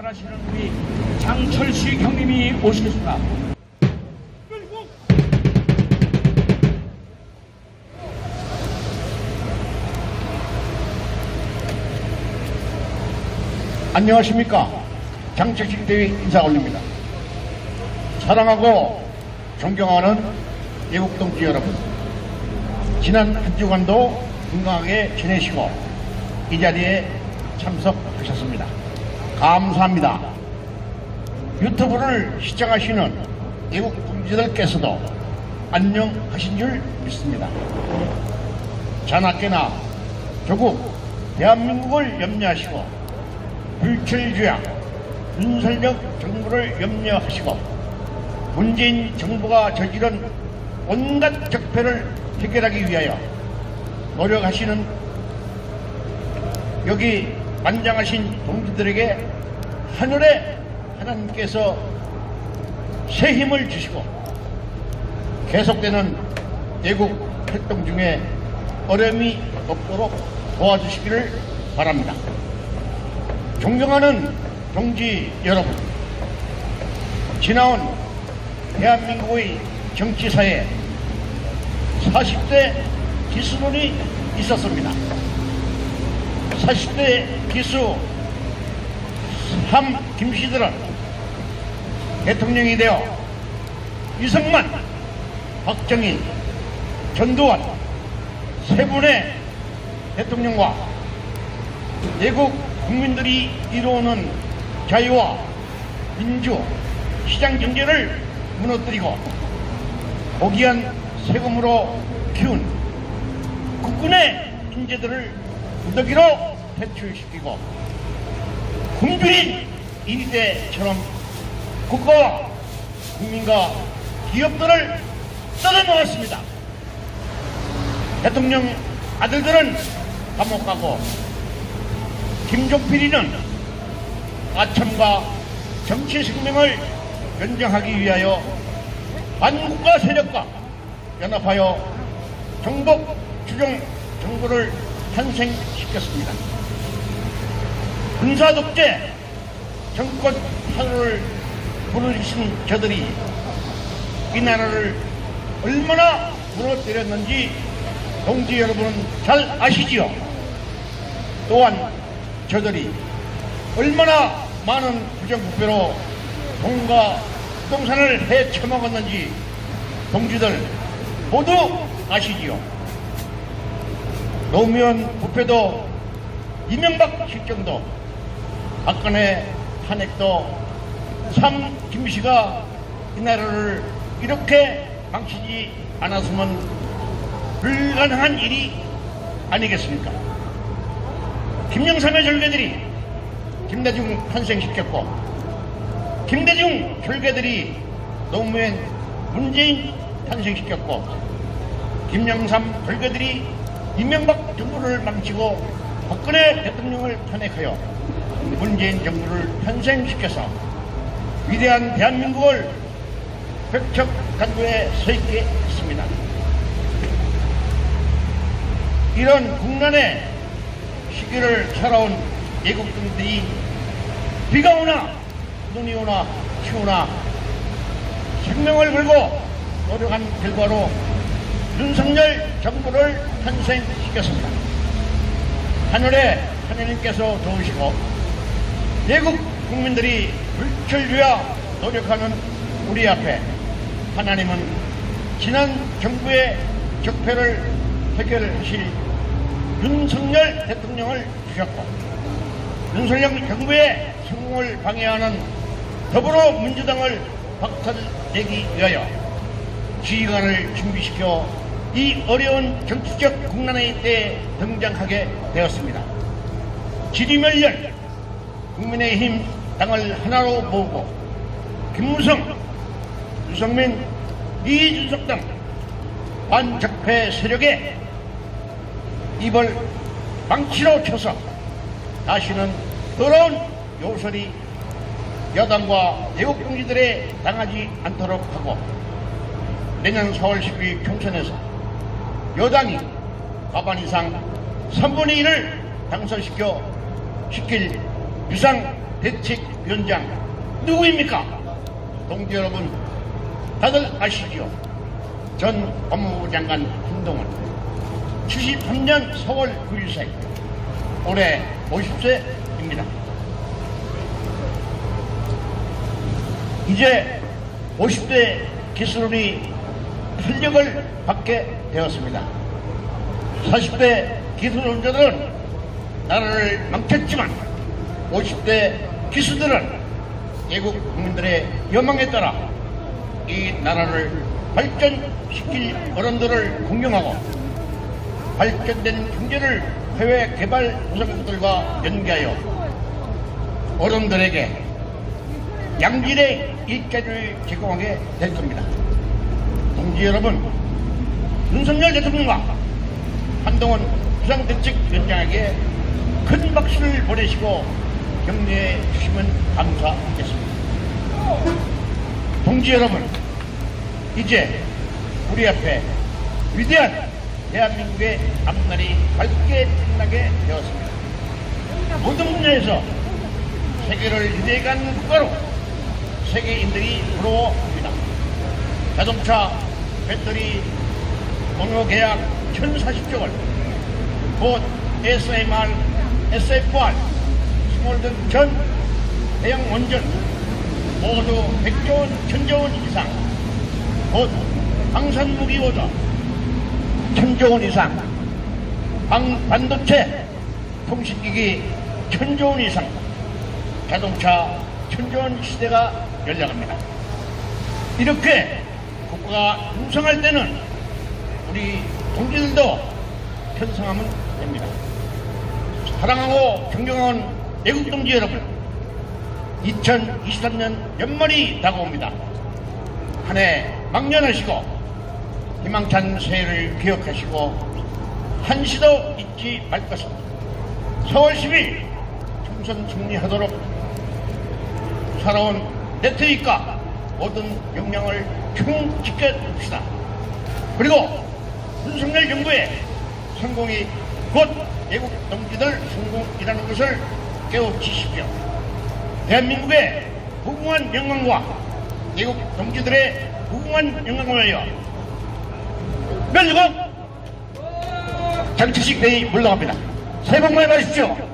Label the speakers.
Speaker 1: 잘하시는 우리 장철수 형님이 오시겠습니다.
Speaker 2: 안녕하십니까 장철식 대회 인사 올립니다. 사랑하고 존경하는 외국 동지 여러분, 지난 한 주간도 건강하게 지내시고 이 자리에 참석하셨습니다. 감사합니다. 유튜브를 시청하시는 외국 동지들께서도 안녕하신 줄 믿습니다. 자나깨나 조국 대한민국을 염려하시고 불철주야 윤석열 정부를 염려하시고 문재인 정부가 저지른 온갖 적폐를 해결하기 위하여 노력하시는 여기 만장하신 동지들에게 하늘에 하나님께서 새 힘을 주시고 계속되는 애국 활동 중에 어려움이 없도록 도와주시기를 바랍니다. 존경하는 동지 여러분, 지나온 대한민국의 정치사에 40대 기수론이 있었습니다. 40대 기수 3 김씨들은 대통령이 되어 이승만, 박정희, 전두환 세 분의 대통령과 내국 국민들이 이루어오는 자유와 민주, 시장 경제를 무너뜨리고 고귀한 세금으로 키운 국군의 인재들을 무더기로 퇴출시키고 굶주린 이리대처럼 국가와 국민과 기업들을 뜯어놓았습니다. 대통령 아들들은 감옥 가고 김종필이는 아첨과 정치 생명을 연장하기 위하여 반국가 세력과 연합하여 정복 추종 정부를 탄생시켰습니다. 군사 독재 정권 탄호를 부르신 저들이 이 나라를 얼마나 무너뜨렸는지 동지 여러분은 잘 아시지요. 또한 저들이 얼마나 많은 부정부패로 돈과 부동산을 해쳐먹었는지 동지들 모두 아시지요. 노무현 부패도 이명박 실정도 박근혜 탄핵도 참 김씨가 이 나라를 이렇게 망치지 않았으면 불가능한 일이 아니겠습니까? 김영삼의 절개들이 김대중 탄생시켰고 김대중 절개들이 노무현 문재인 탄생시켰고 김영삼 절개들이 이명박 정부를 망치고 박근혜 대통령을 탄핵하여 문재인 정부를 탄생시켜서 위대한 대한민국을 벽척 간도에 서 있게 했습니다. 이런 국난의 시기를 살아온 외국인들이 비가 오나 눈이 오나 추우나 생명을 걸고 노력한 결과로 윤석열 정부를 탄생시켰습니다. 하늘에 하나님께서 도우시고 외국 국민들이 불철주야 노력하는 우리 앞에 하나님은 지난 정부의 적폐를 해결하실 윤석열 대통령을 주셨고 윤석열 정부의 성공을 방해하는 더불어민주당을 박살내기 위하여 지휘관을 준비시켜 이 어려운 정치적 국난의 때에 등장하게 되었습니다. 지리멸렬 국민의힘 당을 하나로 모으고 김무성, 유성민, 이준석 등 반적폐 세력에 입을 망치로 쳐서 다시는 더러운 요설이 여당과 외국 동지들에 당하지 않도록 하고 내년 4월 12일 총선에서 여당이 과반 이상 3분의 1을 당선시켜 시킬 유상대책위원장 누구입니까? 동지 여러분 다들 아시죠? 전 법무부 장관 한동훈 73년 4월 9일생 올해 50세입니다. 이제 50대 기술원이 탄력을 받게 되었습니다. 40대 기술원자들은 나라를 망쳤지만 50대 기수들은 애국 국민들의 여망에 따라 이 나라를 발전시킬 어른들을 공경하고 발전된 경제를 해외 개발 우선국들과 연계하여 어른들에게 양질의 일자리를 제공하게 될 겁니다. 동지 여러분, 윤석열 대통령과 한동훈 비상대책위원장에게 큰 박수를 보내시고 격려해 주시면 감사하겠습니다. 동지 여러분, 이제 우리 앞에 위대한 대한민국의 앞날이 밝게 빛나게 되었습니다. 모든 분야에서 세계를 리드해가는 국가로 세계인들이 부러워합니다. 자동차, 배터리, 공유 계약 1040조 원, 곧 SMR, SFR, 스몰 등 전 대형 원전 모두 100조 원, 1000조 원 이상, 곧 방산무기 오더 1000조 원 이상, 방, 반도체, 통신기기 1000조 원 이상, 자동차 1000조 원 시대가 열려갑니다. 이렇게 국가가 풍성할 때는 우리 동지들도 편성하면 됩니다. 사랑하고 존경하는 외국 동지 여러분, 2023년 연말이 다가옵니다. 한 해 망년하시고 희망찬 새해를 기억하시고 한시도 잊지 말 것입니다. 4월 10일 총선 승리하도록 살아온 네트위과 모든 역량을 총 지켜줍시다. 그리고 윤석열 정부의 성공이 곧 외국 동지들 성공이라는 것을 깨우치십시오. 대한민국의 무궁한 영광과 외국 동지들의 무궁한 영광을 위하여 멸리고 장치식 대의 물러갑니다. 새해 복 많이 받으십시오.